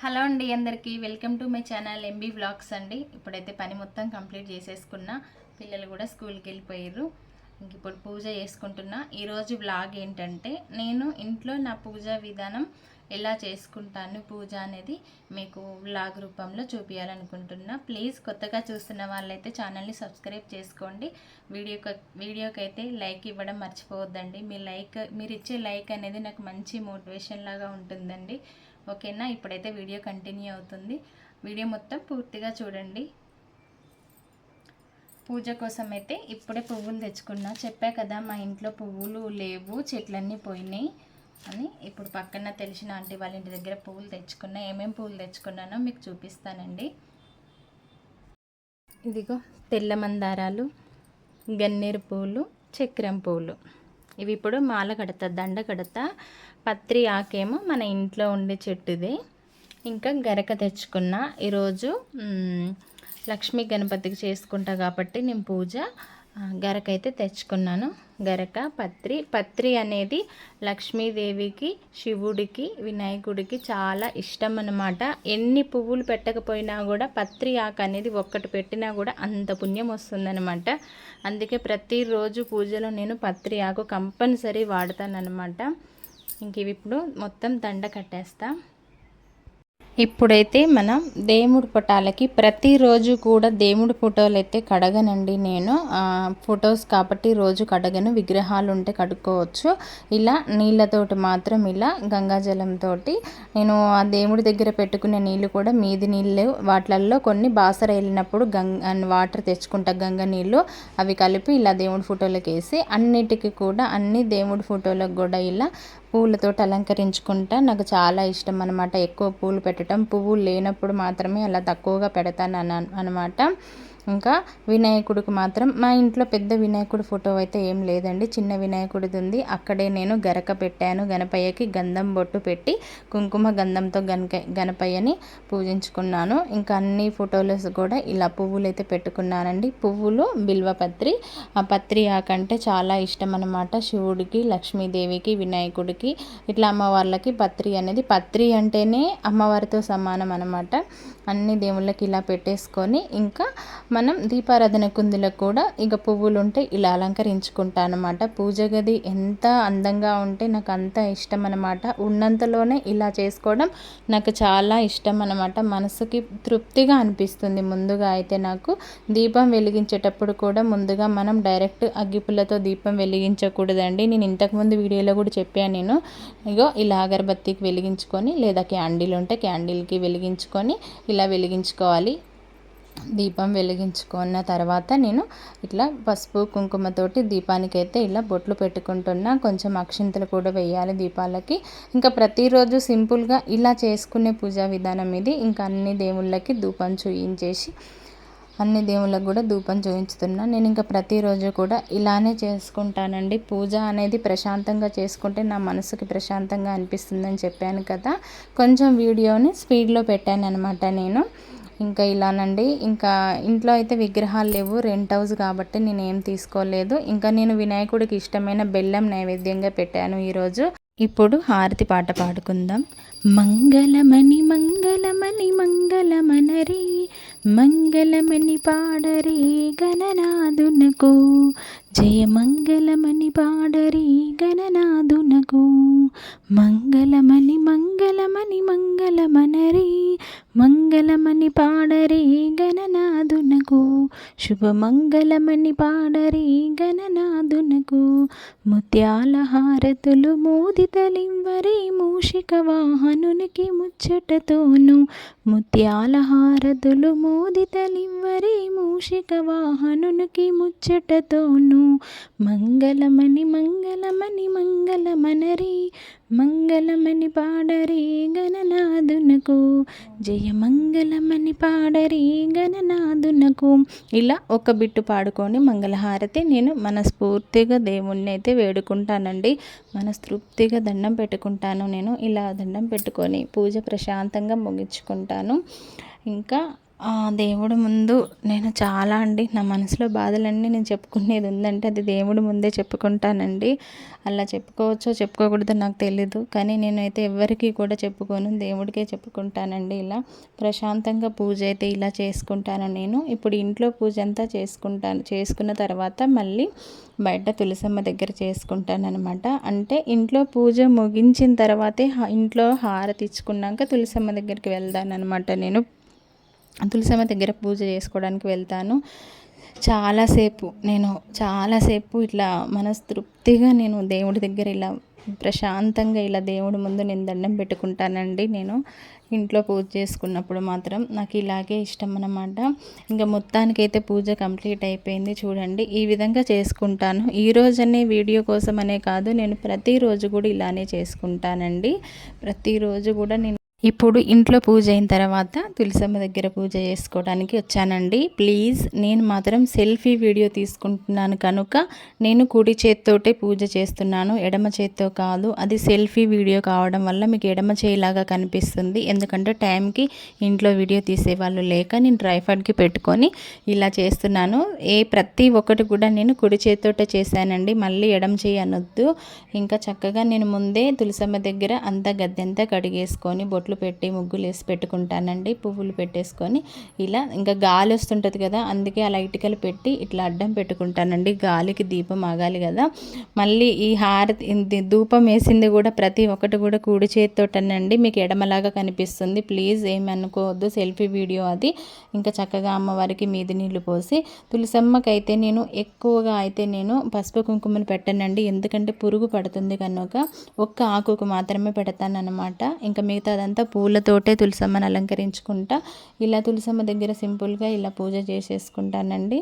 Hello అండి అందరికీ. Welcome to my channel MB vlogs అండి. ఇప్పుడైతే పని మొత్తం కంప్లీట్ చేసేసుకున్నా. పిల్లలు కూడా స్కూల్కి వెళ్ళిపోయారు. ఇంక ఇప్పుడు పూజ చేసుకుంటున్నా. ఈరోజు వ్లాగ్ ఏంటంటే నేను ఇంట్లో నా పూజా విధానం ఎలా చేసుకుంటాను పూజ అనేది మీకు వ్లాగ్ రూపంలో చూపించాలనుకుంటున్నా ప్లీజ్ కొత్తగా చూస్తున్న వాళ్ళైతే ఛానల్ని సబ్స్క్రైబ్ చేసుకోండి. వీడియోకి వీడియోకి అయితే లైక్ ఇవ్వడం మర్చిపోవద్దండి. మీ లైక్ మీరు ఇచ్చే లైక్ అనేది నాకు మంచి మోటివేషన్ లాగా ఉంటుందండి. ఓకేనా? ఇప్పుడైతే వీడియో కంటిన్యూ అవుతుంది. వీడియో మొత్తం పూర్తిగా చూడండి. పూజ కోసం అయితే ఇప్పుడే పువ్వులు తెచ్చుకున్నా. చెప్పా కదా మా ఇంట్లో పువ్వులు లేవు చెట్లన్నీ పోయినాయి అని. ఇప్పుడు పక్కన తెలిసిన ఆంటీ వాళ్ళ ఇంటి దగ్గర పువ్వులు తెచ్చుకున్నా. ఏమేమి పువ్వులు తెచ్చుకున్నానో మీకు చూపిస్తానండి. ఇదిగో తెల్ల మందారాలు గన్నేరు పువ్వులు చక్రం పువ్వులు ఇవి ఇప్పుడు మాల కడతా దండ కడతా. పత్రి ఆకేమో మన ఇంట్లో ఉండే చెట్టుదే. ఇంకా గరక తెచ్చుకున్న. ఈరోజు లక్ష్మీ గణపతికి చేసుకుంటా కాబట్టి నేను పూజ గరకైతే గరక అయితే తెచ్చుకున్నాను. గరక పత్రి. పత్రి అనేది లక్ష్మీదేవికి శివుడికి వినాయకుడికి చాలా ఇష్టం అన్నమాట ఎన్ని పువ్వులు పెట్టకపోయినా కూడా పత్రి ఆకు అనేది ఒక్కటి పెట్టినా కూడా అంత పుణ్యం వస్తుందన్నమాట. అందుకే ప్రతిరోజు పూజలో నేను పత్రి ఆకు కంపల్సరీ వాడతానన్నమాట. ఇంక ఇవి ఇప్పుడు మొత్తం దండ కట్టేస్తాను ఇప్పుడైతే మనం దేవుడి పటాలకి ప్రతిరోజు కూడా దేవుడి ఫోటోలు అయితే కడగనండి నేను. ఫొటోస్ కాబట్టి రోజు కడగను విగ్రహాలు ఉంటే కడుక్కోవచ్చు. ఇలా నీళ్ళతోటి మాత్రం ఇలా గంగాజలంతో నేను ఆ దేవుడి దగ్గర పెట్టుకునే నీళ్ళు కూడా మీది నీళ్ళు. వాటిలల్లో కొన్ని బాసర వెళ్ళినప్పుడు గంగ వాటర్ తెచ్చుకుంటా గంగ నీళ్ళు అవి కలిపి ఇలా దేవుడి ఫోటోలకు వేసి అన్నిటికీ కూడా అన్ని దేవుడి ఫోటోలకు కూడా ఇలా పూలతో అలంకరించుకుంటా నాకు చాలా ఇష్టం అనమాట ఎక్కువ పూలు పెట్టడం పువ్వులు లేనప్పుడు మాత్రమే అలా తక్కువగా పెడతాను అన అనమాట ఇంకా వినాయకుడికి మాత్రం మా ఇంట్లో పెద్ద వినాయకుడి ఫోటో అయితే ఏం లేదండి. చిన్న వినాయకుడిది ఉంది. అక్కడే నేను గరక పెట్టాను. గణపయ్యకి గంధం బొట్టు పెట్టి కుంకుమ గంధంతో గనక గణపయ్యని పూజించుకున్నాను. ఇంకా అన్ని ఫోటోలు కూడా ఇలా పువ్వులు అయితే పెట్టుకున్నానండి. పువ్వులు బిల్వపత్రి ఆ పత్రి ఆకంటే చాలా ఇష్టం అనమాట శివుడికి లక్ష్మీదేవికి వినాయకుడికి. ఇట్లా అమ్మవార్లకి పత్రి అనేది పత్రి అంటేనే అమ్మవారితో సమానం అనమాట అన్ని దేవుళ్ళకి ఇలా పెట్టేసుకొని ఇంకా మనం దీపారాధన కుందులకు కూడా ఇక పువ్వులు ఉంటే ఇలా అలంకరించుకుంటా అనమాట పూజ గది ఎంత అందంగా ఉంటే నాకు అంత ఇష్టం అనమాట ఉన్నంతలోనే ఇలా చేసుకోవడం నాకు చాలా ఇష్టం అనమాట మనసుకి తృప్తిగా అనిపిస్తుంది ముందుగా అయితే నాకు. దీపం వెలిగించేటప్పుడు కూడా ముందుగా మనం డైరెక్ట్ అగ్గిపుల్లతో దీపం వెలిగించకూడదండి. నేను ఇంతకుముందు వీడియోలో కూడా చెప్పాను నేను. ఇగో ఇలా అగరబత్తికి వెలిగించుకొని లేదా క్యాండిల్ ఉంటే క్యాండిల్కి వెలిగించుకొని ఇలా వెలిగించుకోవాలి. దీపం వెలిగించుకున్న తర్వాత నేను ఇట్లా పసుపు కుంకుమతోటి దీపానికైతే ఇలా బొట్లు పెట్టుకుంటున్నా. కొంచెం అక్షింతలు కూడా వేయాలి దీపాలకి. ఇంకా ప్రతిరోజు సింపుల్గా ఇలా చేసుకునే పూజా విధానం ఇది. ఇంకా అన్ని దేవుళ్ళకి ధూపం చూయించేసి అన్ని దేవుళ్ళకు కూడా ధూపం చూపించుతున్నా నేను ఇంకా ప్రతిరోజు కూడా ఇలానే చేసుకుంటానండి. పూజ అనేది ప్రశాంతంగా చేసుకుంటే నా మనసుకి ప్రశాంతంగా అనిపిస్తుందని చెప్పాను కదా. కొంచెం వీడియోని స్పీడ్లో పెట్టాను అనమాట నేను. ఇంకా ఇలానండి. ఇంకా ఇంట్లో అయితే విగ్రహాలు లేవు. రెంట్ హౌస్ కాబట్టి నేను ఏం తీసుకోలేదు. ఇంకా నేను వినాయకుడికి ఇష్టమైన బెల్లం నైవేద్యంగా పెట్టాను ఈరోజు. ఇప్పుడు హారతి పాట పాడుకుందాం. మంగళమణి మంగళమణి మంగళమనరి మంగళమణి పాడరి గణనాదునకు జయమంగళమని పాడరి గణనాదునకు మంగళమని మంగళమని మంగళమనరి. మంగళమని పాడరి గణనాదునకు శుభమంగళమని పాడరి గణనాదునకు ముత్యాల హారతులు మోదితలింవరి మూషిక వాహనునికి ముచ్చటతోను. ముత్యాల హారతులు మోదితలింవరి మూషిక వాహనునికి ముచ్చటతోను. మంగళమణి మంగళమణి మంగళమనరి మంగళమణి పాడరి గణనాథునకు. జయ మంగళమణి పాడరి గణనాథునకు. ఇలా ఒక బిట్టు పాడుకొని మంగళహారతి నేను మనస్ఫూర్తిగా దేవుణ్ణి అయితే వేడుకుంటానండి. మనస్తృప్తిగా దండం పెట్టుకుంటాను నేను. ఇలా దండం పెట్టుకొని పూజ ప్రశాంతంగా ముగించుకుంటాను. ఇంకా దేవుడు ముందు నేను చాలా అండి. నా మనసులో బాధలన్నీ నేను చెప్పుకునేది ఉందంటే అది దేవుడు ముందే చెప్పుకుంటానండి. అలా చెప్పుకోవచ్చో చెప్పుకోకూడదో నాకు తెలీదు. కానీ నేనైతే ఎవరికీ కూడా చెప్పుకోను. దేవుడికే చెప్పుకుంటానండి ఇలా. ప్రశాంతంగా పూజ అయితే ఇలా చేసుకుంటాను నేను. ఇప్పుడు ఇంట్లో పూజ అంతా చేసుకుంటాను. చేసుకున్న తర్వాత మళ్ళీ బయట తులసమ్మ దగ్గర చేసుకుంటాను అనమాట అంటే ఇంట్లో పూజ ముగించిన తర్వాతే ఇంట్లో హారతి ఇచ్చుకున్నాక తులసమ్మ దగ్గరికి వెళ్దాను అనమాట నేను. తులసమ్మ దగ్గర పూజ చేసుకోవడానికి వెళ్తాను. చాలాసేపు నేను చాలాసేపు ఇట్లా మనస్తృప్తిగా నేను దేవుడి దగ్గర ఇలా ప్రశాంతంగా ఇలా దేవుడి ముందు నేను దండం పెట్టుకుంటానండి నేను. ఇంట్లో పూజ చేసుకున్నప్పుడు మాత్రం నాకు ఇలాగే ఇష్టం అన్నమాట. ఇంకా మొత్తానికైతే పూజ కంప్లీట్ అయిపోయింది చూడండి. ఈ విధంగా చేసుకుంటాను. ఈ రోజనే వీడియో కోసం అనే కాదు నేను ప్రతిరోజు కూడా ఇలానే చేసుకుంటానండి. ప్రతిరోజు కూడా నేను ఇప్పుడు ఇంట్లో పూజ అయిన తర్వాత తులసమ్మ దగ్గర పూజ చేసుకోవడానికి వచ్చానండి. ప్లీజ్ నేను మాత్రం సెల్ఫీ వీడియో తీసుకుంటున్నాను కనుక నేను కుడి చేత్తోటే పూజ చేస్తున్నాను ఎడమ చేత్తో కాదు. అది సెల్ఫీ వీడియో కావడం వల్ల మీకు ఎడమ చేయిలాగా కనిపిస్తుంది. ఎందుకంటే టైంకి ఇంట్లో వీడియో తీసేవాళ్ళు లేక నేను ట్రైఫాడ్కి పెట్టుకొని ఇలా చేస్తున్నాను. ఏ ప్రతి ఒక్కటి కూడా నేను కుడి చేత్తోటే చేశానండి. మళ్ళీ ఎడమ చేయి అనొద్దు. ఇంకా చక్కగా నేను ముందే తులసమ్మ దగ్గర అంతా గద్దెంతా కడిగేసుకొని బొట్లు పువ్వులు పెట్టి ముగ్గులు వేసి పెట్టుకుంటానండి. పువ్వులు పెట్టేసుకొని ఇలా ఇంకా గాలి వస్తుంటుంది కదా అందుకే అలా ఇటుకలు పెట్టి ఇట్లా అడ్డం పెట్టుకుంటానండి. గాలికి దీపం ఆగాలి కదా. మళ్ళీ ఈ హారతి ధూపం వేసింది కూడా ప్రతి ఒక్కటి కూడా కూడి చేతితోటనండి. మీకు ఎడమలాగా కనిపిస్తుంది. ప్లీజ్ ఏమి అనుకోవద్దు. సెల్ఫీ వీడియో అది. ఇంకా చక్కగా అమ్మవారికి మీది నీళ్ళు పోసి తులసమ్మకి అయితే నేను ఎక్కువగా అయితే నేను పసుపు కుంకుమను పెట్టనండి. ఎందుకంటే పురుగు పడుతుంది కనుక ఒక్క ఆకుకు మాత్రమే పెడతాను అనమాట ఇంకా మిగతాదంతా పూలతోటే తులసమ్మను అలంకరించుకుంటా. ఇలా తులసమ్మ దగ్గర సింపుల్గా ఇలా పూజ చేసేసుకుంటానండి.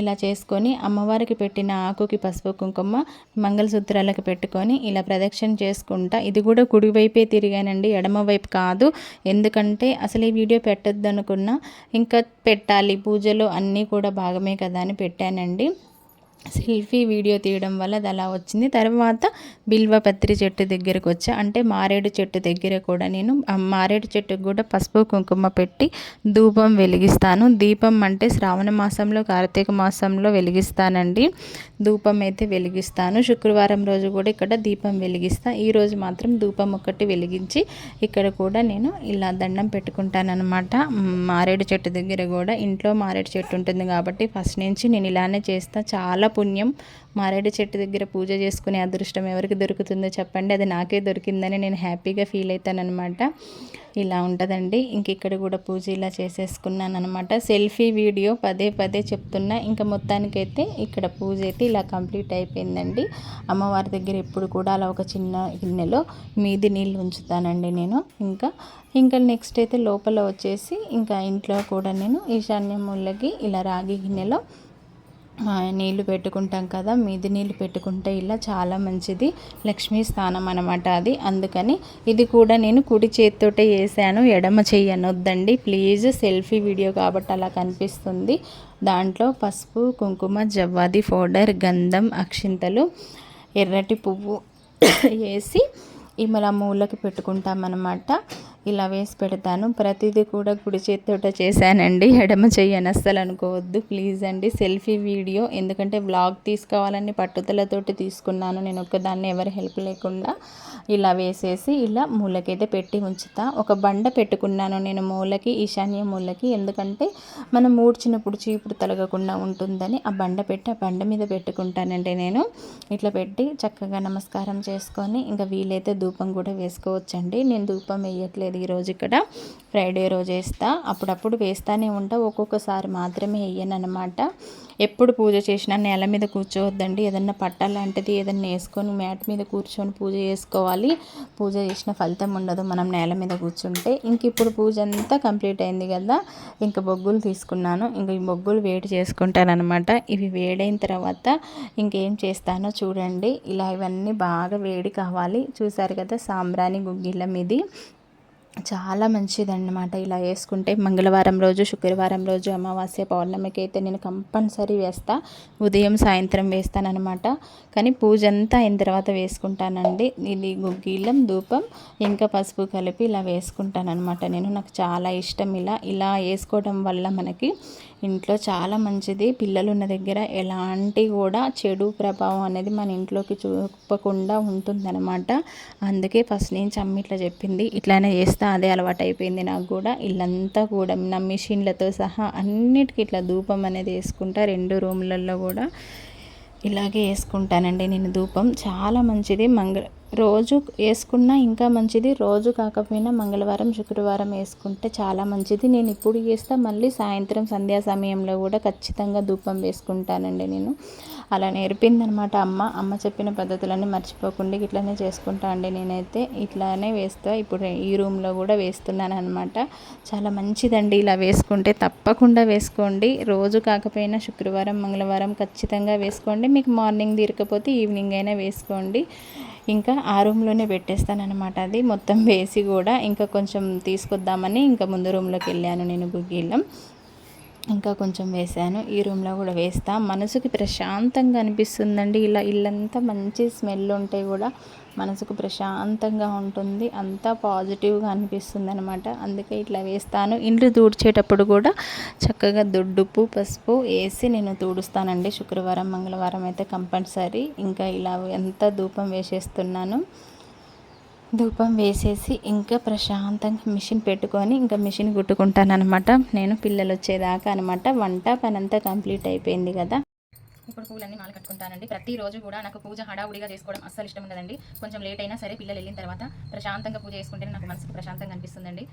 ఇలా చేసుకొని అమ్మవారికి పెట్టిన ఆకుకి పసుపు కుంకుమ మంగళసూత్రాలకు పెట్టుకొని ఇలా ప్రదక్షిణ చేసుకుంటా. ఇది కూడా కుడివైపే తిరిగానండి ఎడమ వైపు కాదు. ఎందుకంటే అసలు ఈ వీడియో పెట్టద్దు అనుకున్నా ఇంకా పెట్టాలి. పూజలో అన్నీ కూడా భాగమే కదా అని పెట్టానండి. సెల్ఫీ వీడియో తీయడం వల్ల అది అలా వచ్చింది. తర్వాత బిల్వపత్రి చెట్టు దగ్గరకు వచ్చా. అంటే మారేడు చెట్టు దగ్గర కూడా నేను మారేడు చెట్టుకు కూడా పసుపు కుంకుమ పెట్టి ధూపం వెలిగిస్తాను. దీపం అంటే శ్రావణ మాసంలో కార్తీక మాసంలో వెలిగిస్తానండి. ధూపం అయితే వెలిగిస్తాను. శుక్రవారం రోజు కూడా ఇక్కడ దీపం వెలిగిస్తాను ఈరోజు మాత్రం ధూపం ఒకటి వెలిగించి ఇక్కడ కూడా నేను ఇలా దండం పెట్టుకుంటానమాట మారేడు చెట్టు దగ్గర కూడా ఇంట్లో మారేడు చెట్టు ఉంటుంది కాబట్టి ఫస్ట్ నుంచి నేను ఇలానే చేస్తా. చాలా పుణ్యం. మారేడు చెట్టు దగ్గర పూజ చేసుకునే అదృష్టం ఎవరికి దొరుకుతుందో చెప్పండి. అది నాకే దొరికిందని నేను హ్యాపీగా ఫీల్ అవుతానమాట ఇలా ఉంటుందండి. ఇంక ఇక్కడ కూడా పూజ ఇలా చేసేసుకున్నాను అనమాట సెల్ఫీ వీడియో పదే పదే చెప్తున్నా. ఇంకా మొత్తానికైతే ఇక్కడ పూజ అయితే ఇలా కంప్లీట్ అయిపోయిందండి. అమ్మవారి దగ్గర ఎప్పుడు కూడా అలా ఒక చిన్న గిన్నెలో మీది నీళ్ళు ఉంచుతానండి నేను. ఇంకా ఇంకా నెక్స్ట్ అయితే లోపల వచ్చేసి ఇంకా ఇంట్లో కూడా నేను ఈశాన్య మూలకి ఇలా రాగి గిన్నెలో నీళ్ళు పెట్టుకుంటాం కదా మీది నీళ్ళు పెట్టుకుంటే ఇలా చాలా మంచిది. లక్ష్మీ స్థానం అనమాట అది. అందుకని ఇది కూడా నేను కుడి చేతితోటే వేసాను. ఎడమ చెయ్యి ప్లీజ్ సెల్ఫీ వీడియో కాబట్టి అలా కనిపిస్తుంది. దాంట్లో పసుపు కుంకుమ జవ్వాది పౌడర్ గంధం అక్షింతలు ఎర్రటి పువ్వు వేసి ఇమల మూలకి పెట్టుకుంటామన్నమాట ఇలా వేసి పెడతాను. ప్రతిదీ కూడా కుడి చేతితో చేశానండి. ఎడమ చెయ్యని అస్సలు అనుకోవద్దు. ప్లీజ్ అండి సెల్ఫీ వీడియో. ఎందుకంటే బ్లాగ్ తీసుకోవాలని పట్టుదలతోటి తీసుకున్నాను. నేను ఒక్కదాన్ని ఎవరి హెల్ప్ లేకుండా ఇలా వేసేసి ఇలా మూలకైతే పెట్టి ఉంచుతా. ఒక బండ పెట్టుకున్నాను నేను మూలకి ఈశాన్య మూలకి. ఎందుకంటే మనం మూడ్చినప్పుడు చీపుడు తొలగకుండా ఉంటుందని ఆ బండ పెట్టి ఆ బండ మీద పెట్టుకుంటానండి నేను. ఇట్లా పెట్టి చక్కగా నమస్కారం చేసుకొని ఇంకా వీలైతే ధూపం కూడా వేసుకోవచ్చండి. నేను ధూపం వేయట్లేదు. ఈరోజు ఇక్కడ. ఫ్రైడే రోజు వేస్తా. అప్పుడప్పుడు వేస్తానే ఉంటా. ఒక్కొక్కసారి మాత్రమే వేయను అనమాట ఎప్పుడు పూజ చేసినా నేల మీద కూర్చోవద్దండి. ఏదన్నా పట్ట లాంటిది ఏదన్నా వేసుకొని మ్యాట్ మీద కూర్చొని పూజ చేసుకోవాలి. పూజ చేసిన ఫలితం ఉండదు. మనం నేల మీద కూర్చుంటే ఇంక ఇప్పుడు పూజ అంతా కంప్లీట్ అయింది కదా. ఇంక బొగ్గులు తీసుకున్నాను. ఇంక ఈ బొగ్గులు వేడి చేసుకుంటానమాట ఇవి వేడైన తర్వాత ఇంకేం చేస్తానో చూడండి. ఇలా ఇవన్నీ బాగా వేడి కావాలి. చూసారు కదా సాంబ్రాణి గుగ్గిళ్ళ మీది చాలా మంచిదన్నమాట ఇలా వేసుకుంటే. మంగళవారం రోజు శుక్రవారం రోజు అమావాస్య పౌర్ణమికి అయితే నేను కంపల్సరీ వేస్తా. ఉదయం సాయంత్రం వేస్తానమాట కానీ పూజ అంతా అయిన తర్వాత వేసుకుంటానండి. ఇది గుగ్గిలం ధూపం ఇంకా పసుపు కలిపి ఇలా వేసుకుంటానమాట నేను. నాకు చాలా ఇష్టం ఇలా. ఇలా వేసుకోవడం వల్ల మనకి ఇంట్లో చాలా మంచిది. పిల్లలు ఉన్న దగ్గర ఎలాంటి కూడా చెడు ప్రభావం అనేది మన ఇంట్లోకి చూపకుండా ఉంటుందన్నమాట. అందుకే ఫస్ట్ నుంచి అమ్మ ఇట్లా చెప్పింది. ఇట్లానే చేస్తా అదే అలవాటు అయిపోయింది నాకు కూడా. ఇల్లంతా కూడా నా మిషన్లతో సహా అన్నిటికీ ఇట్లా ధూపం అనేది వేసుకుంటా రెండు రూమ్లలో కూడా. ఇలాగే వేసుకుంటానండి నేను ధూపం. చాలా మంచిది. మంగళ రోజు వేసుకున్నా ఇంకా మంచిది. రోజు కాకపోయినా మంగళవారం శుక్రవారం వేసుకుంటే చాలా మంచిది. నేను ఇప్పుడు చేస్తా. మళ్ళీ సాయంత్రం సంధ్యా సమయంలో కూడా ఖచ్చితంగా ధూపం వేసుకుంటానండి నేను. అలా నేర్పిందనమాట అమ్మ. అమ్మ చెప్పిన పద్ధతులన్నీ మర్చిపోకుండా ఇట్లానే చేసుకుంటా అండి నేనైతే. ఇట్లానే వేస్తా. ఇప్పుడు ఈ రూమ్లో కూడా వేస్తున్నాను అనమాట చాలా మంచిదండి ఇలా వేసుకుంటే. తప్పకుండా వేసుకోండి. రోజు కాకపోయినా శుక్రవారం మంగళవారం ఖచ్చితంగా వేసుకోండి. మీకు మార్నింగ్ తీరకపోతే ఈవినింగ్ అయినా వేసుకోండి. ఇంకా ఆ రూమ్లోనే పెట్టేస్తానమాట అది. మొత్తం వేసి కూడా ఇంకా కొంచెం తీసుకొద్దామని ఇంకా ముందు రూమ్లోకి వెళ్ళాను నేను గుగ్గిళ్ళం ఇంకా కొంచెం వేసాను. ఈ రూమ్లో కూడా వేస్తా. మనసుకి ప్రశాంతంగా అనిపిస్తుందండి. ఇలా ఇల్లంతా మంచి స్మెల్ ఉంటే కూడా మనసుకు ప్రశాంతంగా ఉంటుంది. అంతా పాజిటివ్గా అనిపిస్తుంది అనమాట అందుకే ఇట్లా వేస్తాను. ఇండ్లు తూడ్చేటప్పుడు కూడా చక్కగా దొడ్డుపు పసుపు వేసి నేను తూడుస్తానండి. శుక్రవారం మంగళవారం అయితే కంపల్సరీ. ఇంకా ఇలా ఎంత ధూపం వేసేస్తున్నాను. ధూపం వేసేసి ఇంకా ప్రశాంతంగా మిషన్ పెట్టుకొని ఇంకా మిషన్ కుట్టుకుంటాను అనమాట నేను పిల్లలు వచ్చేదాకా అనమాట వంట పనంతా కంప్లీట్ అయిపోయింది కదా. ఇప్పుడు పూలన్నీ మాల కట్టుకుంటానండి. ప్రతిరోజు కూడా నాకు పూజ హడావుడిగా చేసుకోవడం అస్సలు ఇష్టం ఉండదండి. కొంచెం లేట్ అయినా సరే పిల్లలు వెళ్ళిన తర్వాత ప్రశాంతంగా పూజ చేసుకుంటేనే నాకు మనసుకు ప్రశాంతంగా అనిపిస్తుందండి.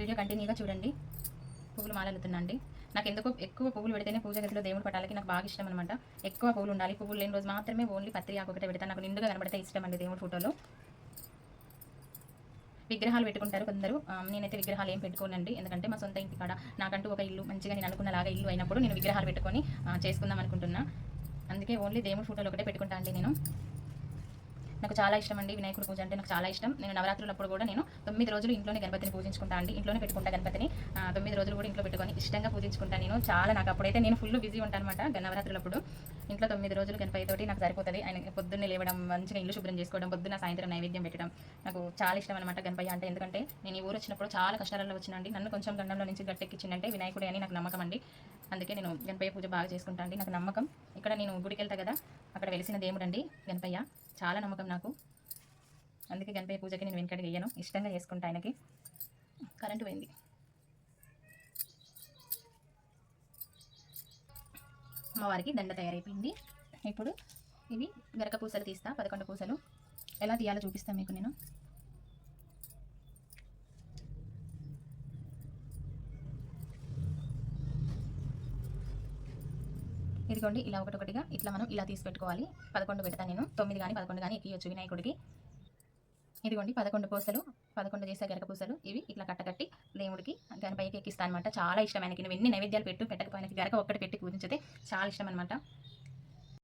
వీడియో కంటిన్యూగా చూడండి. పువ్వులు మాలలుతున్నాండి నాకు ఎందుకో ఎక్కువ పువ్వులు పెడితేనే పూజ గదిలో దేవుడు పటాలకి నాకు బాగా ఇష్టం అనమాట ఎక్కువ పువ్వులు ఉండాలి. పువ్వులు లేని రోజు మాత్రమే ఓన్లీ పత్రి ఆకు ఒకటే పెడతాను నాకు నిండుగా కనబడితే ఇష్టం అండి దేవుడి ఫోటోలో. విగ్రహాలు పెట్టుకుంటారు కొందరు. నేనైతే విగ్రహాలు ఏం పెట్టుకోనండి. ఎందుకంటే మా సొంత ఇంటి కాడ నాకంటూ ఒక ఇల్లు మంచిగా నేను అనుకున్నలాగా ఇల్లు అయినప్పుడు నేను విగ్రహాలు పెట్టుకొని చేసుకుందాం అనుకుంటున్నా. అందుకే ఓన్లీ దేవుడి ఫోటోలు ఒకటే పెట్టుకుంటా అండి నేను. నాకు చాలా ఇష్టం అండి. వినాయకుడు పూజ అంటే నాకు చాలా ఇష్టం. నేను నవరాత్రులప్పుడు కూడా నేను తొమ్మిది రోజులు ఇంట్లోనే గణపతిని పూజించుకుంటా అండి. ఇంట్లోనే పెట్టుకుంటా గణపతిని. తొమ్మిది రోజులు కూడా ఇంట్లో పెట్టుకొని ఇష్టంగా పూజించుకుంటాను నేను. చాలా నాకు అప్పుడైతే నేను ఫుల్ బిజీ ఉంటాను అనమాట నవరాత్రులప్పుడు ఇంట్లో తొమ్మిది రోజులు గణపతి తోటి నాకు సరిపోతుంది. ఆయన పొద్దున్నే లేవడం మంచిగా ఇల్లు శుభ్రం చేసుకోవడం పొద్దున్న సాయంత్రం నైవేద్యం పెట్టడం నాకు చాలా ఇష్టం అనమాట గణపయ్య అంటే. ఎందుకంటే నేను ఈ ఊరు వచ్చినప్పుడు చాలా కష్టాలలో వచ్చినండి నన్ను కొంచెం గండంలో నుంచి గట్టెక్కిచ్చిందంటే వినాయకుడే అని నాకు నమ్మకం అండి. అందుకే నేను గణపయ్య పూజ బాగా చేసుకుంటా అండి నాకు నమ్మకం. ఇక్కడ నేను గుడికి వెళ్తా కదా అక్కడ వెలిసిన దేవుడు అండి గణపయ్య. చాలా నమ్మకం నాకు. అందుకే గణపయ్య పూజకి నేను వెనకటి వేయను ఇష్టంగా చేసుకుంటా ఆయనకి. కరెంటు పోయింది. అమ్మవారికి దండ తయారైపోయింది. ఇప్పుడు ఇవి గరక పూసలు తీస్తా పదకొండు పూసలు. ఎలా తీయాలో చూపిస్తాను మీకు నేను. ఇదిగోండి ఇలా ఒకటొకటిగా ఇట్లా మనం ఇలా తీసి పెట్టుకోవాలి. పదకొండు పెడతాను నేను. తొమ్మిది కానీ పదకొండు కానీ ఎక్కియొచ్చు వినాయకుడికి. ఇదిగోండి పదకొండు పూసలు. పదకొండు చేసే గరక పూసలు. ఇవి ఇట్లా కట్టకట్టి దేవుడికి గణపైకి ఎక్కిస్తాను అనమాట చాలా ఇష్టం ఆయనకి. నువ్వు ఎన్ని నైవేద్యాలు పెట్టు పెట్టకపోయినకి గరక ఒక్కటి పెట్టి పూజించితే చాలా ఇష్టం అనమాట